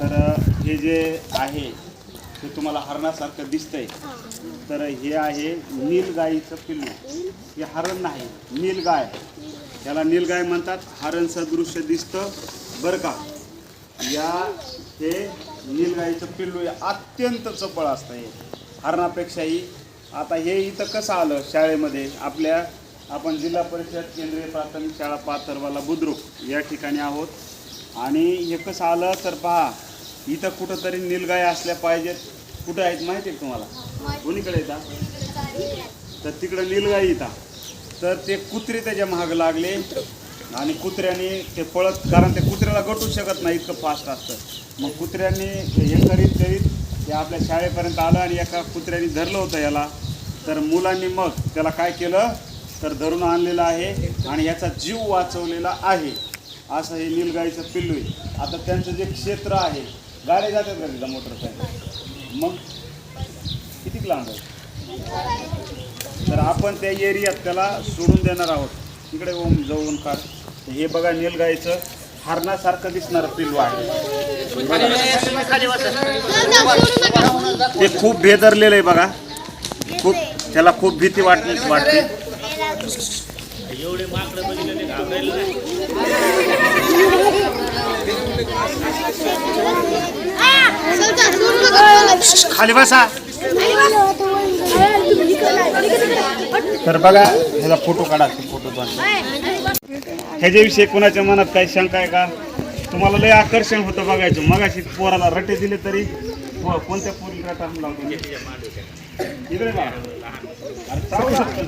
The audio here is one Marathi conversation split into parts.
तर हे जे आहे ते तुम्हाला हरणासारखं दिसतंय. तर हे आहे नीलगाईचं पिल्लू. हे हरण नाही नीलगाय. त्याला नीलगाय म्हणतात. हरण सदृश्य दिसतं. बरं का? या हे नीलगाईचं पिल्लू हे अत्यंत चपळ असतं हे. हरणापेक्षाही. आता हे इथं कसं आलं शाळेमध्ये? आपल्या आपण जिल्हा परिषद केंद्रीय प्राथमिक शाळा पाथरवाला बुद्रुक या ठिकाणी आहोत. आणि हे कसं आलं? तर पहा. इथं कुठंतरी नीलगाय असल्या पाहिजेत. कुठं आहेत माहिती आहे तुम्हाला? कोणीकडे येतात तर तिकडं नीलगाई येतात तर ते कुत्रे त्याच्या महाग लागले. आणि कुत्र्याने ते पळत कारण ते कुत्र्याला गटू शकत नाही इतकं फास्ट असतं. मग कुत्र्यांनी हे करीत करीत ते आपल्या शाळेपर्यंत आलं आणि एका कुत्र्याने धरलं होतं याला. तर मुलांनी मग त्याला काय केलं? तर धरून आणलेलं आहे आणि याचा जीव वाचवलेला आहे. असं हे नीलगाईचं पिल्लू आहे. आता त्यांचं जे क्षेत्र आहे गाड्या जातात का तिथं मोटरसायकल मग? किती लांब आहे? तर आपण त्या एरियात त्याला सोडून देणार आहोत. इकडे ओम जवळून काढ. हे बघा नीलगाईचं. हरणासारखं दिसणार पिल्लू आहे. ते खूप भेदरलेलं आहे बघा. खूप त्याला खूप भीती वाटली वाटते. एवढे खाली बसा. तर बघा ह्याचा फोटो काढा फोटो ह्याच्याविषयी कोणाच्या मनात काही शंका आहे का? तुम्हाला लय आकर्षण होतं बघायचं मगाशी पोराला रटे दिले तरी. कोणत्या पोरी रटा इकडे चावू शकतं.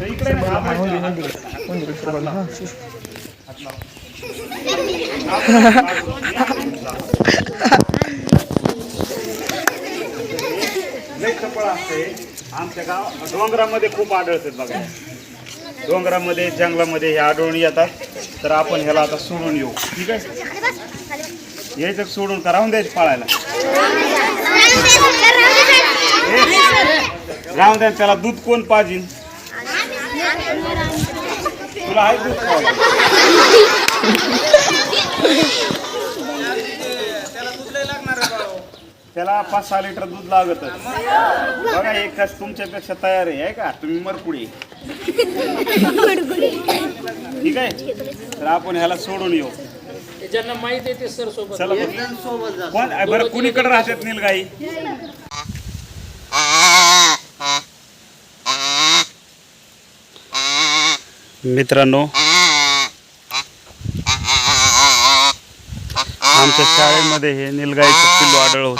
तर इकडे आमच्या गाव डोंगरामध्ये खूप आढळतात बघा. डोंगरामध्ये जंगलामध्ये हे आढळून येतात. तर आपण ह्याला आता सोडून येऊ. ठीक आहे? यायचं सोडून का राहून द्यायचं पाळायला. राहून द्या. त्याला दूध कोण पाहिजे तुला आहे दूध? त्याला पाच सहा लिटर दूध लागत बघा एक कस तुमच्यापेक्षा तयार आहे का? तुम्ही मरकुडी ठीक आहे? तर आपण ह्याला सोडून येऊ. ज्यांना माहीत आहे ते सर सोबत चला. बरं. कोण? बरं कुणीकडे राहतात नीलगाई? मित्रांनो आमच्या शाळेमध्ये हे नीलगाईचं पिल्लू आढळ होतं.